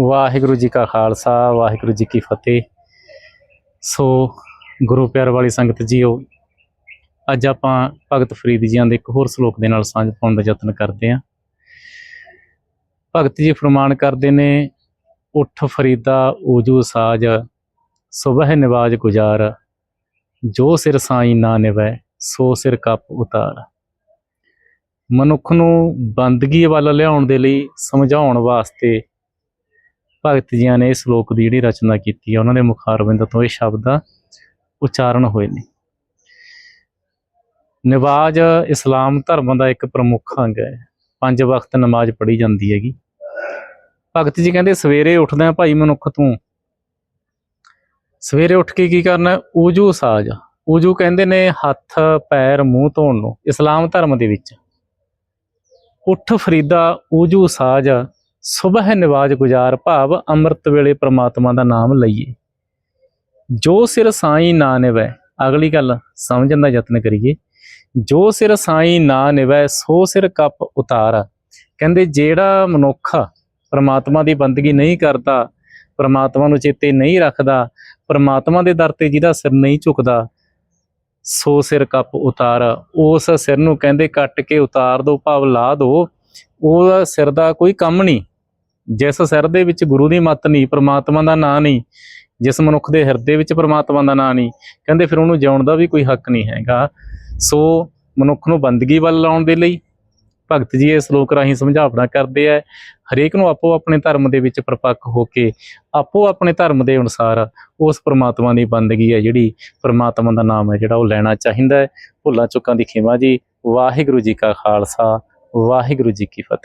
ਵਾਹਿਗੁਰੂ ਜੀ ਕਾ ਖਾਲਸਾ, ਵਾਹਿਗੁਰੂ ਜੀ ਕੀ ਫਤਿਹ। ਸੋ ਗੁਰੂ ਪਿਆਰ ਵਾਲੀ ਸੰਗਤ ਜੀਓ, ਅੱਜ ਆਪਾਂ ਭਗਤ ਫਰੀਦ ਜੀਆਂ ਦੇ ਇੱਕ ਹੋਰ ਸ਼ਲੋਕ ਦੇ ਨਾਲ ਸਾਂਝ ਪਾਉਣ ਦਾ ਯਤਨ ਕਰਦੇ ਹਾਂ। ਭਗਤ ਜੀ ਫਰਮਾਨ ਕਰਦੇ ਨੇ, ਉਠ ਫਰੀਦਾ ਊਜੂ ਸਾਜ, ਸੁਬਹ ਨਿਵਾਜ ਗੁਜ਼ਾਰ। ਜੋ ਸਿਰ ਸਾਈ ਨਾ ਨਿਵੈ, ਸੋ ਸਿਰ ਕੱਪ ਉਤਾਰ। ਮਨੁੱਖ ਨੂੰ ਬੰਦਗੀ ਵੱਲ ਲਿਆਉਣ ਦੇ ਲਈ, ਸਮਝਾਉਣ ਵਾਸਤੇ ਭਗਤ ਜੀਆਂ ਨੇ ਇਸ ਸ਼ਲੋਕ ਦੀ ਜਿਹੜੀ ਰਚਨਾ ਕੀਤੀ ਹੈ ਉਹਨਾਂ ਦੇ ਮੁਖਾਰਬਿੰਦ ਤੋਂ ਇਹ ਸ਼ਬਦ ਉਚਾਰਨ ਹੋਏ ਨੇ। ਨਵਾਜ਼ ਇਸਲਾਮ ਧਰਮ ਦਾ ਇੱਕ ਪ੍ਰਮੁੱਖ ਅੰਗ ਹੈ। ਪੰਜ ਵਕਤ ਨਮਾਜ਼ ਪੜ੍ਹੀ ਜਾਂਦੀ ਹੈਗੀ। ਭਗਤ ਜੀ ਕਹਿੰਦੇ, ਸਵੇਰੇ ਉੱਠਦਾ ਭਾਈ ਮਨੁੱਖ ਤੂੰ। ਸਵੇਰੇ ਉੱਠ ਕੇ ਕੀ ਕਰਨਾ? ਊਜੂ ਸਾਜ। ਊਜੂ ਕਹਿੰਦੇ ਨੇ, ਹੱਥ, ਪੈਰ, ਮੂੰਹ ਧੋਣ ਨੂੰ ਇਸਲਾਮ ਧਰਮ ਦੇ ਵਿੱਚ। ਉੱਠ ਫਰੀਦਾ ਊਜੂ ਸਾਜ। ਸੁਬਹ ਨਿਵਾਜ ਗੁਜ਼ਾਰ ਭਾਵ ਅੰਮ੍ਰਿਤ ਵੇਲੇ ਪ੍ਰਮਾਤਮਾ ਦਾ ਨਾਮ ਲਈਏ। ਜੋ ਸਿਰ ਸਾਈ ਨਾ ਨਿਵੈ, ਅਗਲੀ ਗੱਲ ਸਮਝਣ ਦਾ ਯਤਨ ਕਰੀਏ। ਜੋ ਸਿਰ ਸਾਈ ਨਾ ਨਿਵੈ, ਸੋ ਸਿਰ ਕੱਪ ਉਤਾਰ। ਕਹਿੰਦੇ, ਜਿਹੜਾ ਮਨੁੱਖ ਪਰਮਾਤਮਾ ਦੀ ਬੰਦਗੀ ਨਹੀਂ ਕਰਦਾ, ਪਰਮਾਤਮਾ ਨੂੰ ਚੇਤੇ ਨਹੀਂ ਰੱਖਦਾ, ਪਰਮਾਤਮਾ ਦੇ ਦਰ ਤੇ ਜਿਹਦਾ ਸਿਰ ਨਹੀਂ ਝੁਕਦਾ, ਸੋ ਸਿਰ ਕੱਪ ਉਤਾਰ। ਉਸ ਸਿਰ ਨੂੰ ਕਹਿੰਦੇ, ਕੱਟ ਕੇ ਉਤਾਰ ਦੋ, ਭਾਵ ਲਾ ਦੋ। ਉਹ ਸਿਰ ਦਾ ਕੋਈ ਕੰਮ ਨਹੀਂ। ਜਿਸ ਸਿਰ ਦੇ ਵਿੱਚ ਗੁਰੂ ਦੀ ਮੱਤ ਨਹੀਂ, ਪ੍ਰਮਾਤਮਾ ਦਾ ਨਾਂ ਨਹੀਂ, ਜਿਸ ਮਨੁੱਖ ਦੇ ਹਿਰਦੇ ਵਿੱਚ ਪ੍ਰਮਾਤਮਾ ਦਾ ਨਾਂ ਨਹੀਂ, ਕਹਿੰਦੇ ਫਿਰ ਉਹਨੂੰ ਜਿਉਣ ਦਾ ਵੀ ਕੋਈ ਹੱਕ ਨਹੀਂ ਹੈਗਾ। ਸੋ ਮਨੁੱਖ ਨੂੰ ਬੰਦਗੀ ਵੱਲ ਲਾਉਣ ਦੇ ਲਈ ਭਗਤ ਜੀ ਇਹ ਸ਼ਲੋਕ ਰਾਹੀਂ ਸਮਝਾਵਣਾ ਕਰਦੇ ਆ, ਹਰੇਕ ਨੂੰ ਆਪੋ ਆਪਣੇ ਧਰਮ ਦੇ ਵਿੱਚ ਪ੍ਰਪੱਕ ਹੋ ਕੇ, ਆਪੋ ਆਪਣੇ ਧਰਮ ਦੇ ਅਨੁਸਾਰ ਉਸ ਪ੍ਰਮਾਤਮਾ ਦੀ ਬੰਦਗੀ ਹੈ ਜਿਹੜੀ ਪ੍ਰਮਾਤਮਾ ਦਾ ਨਾਮ ਹੈ ਜਿਹੜਾ ਉਹ ਲੈਣਾ ਚਾਹੀਦਾ ਹੈ। ਭੁੱਲਾਂ ਚੁੱਕਾਂ ਦੀ ਖਿਮਾ ਜੀ, ਵਾਹਿਗੁਰੂ ਜੀ ਕਾ ਖਾਲਸਾ, ਵਾਹਿਗੁਰੂ ਜੀ ਕੀ ਫਤਿਹ।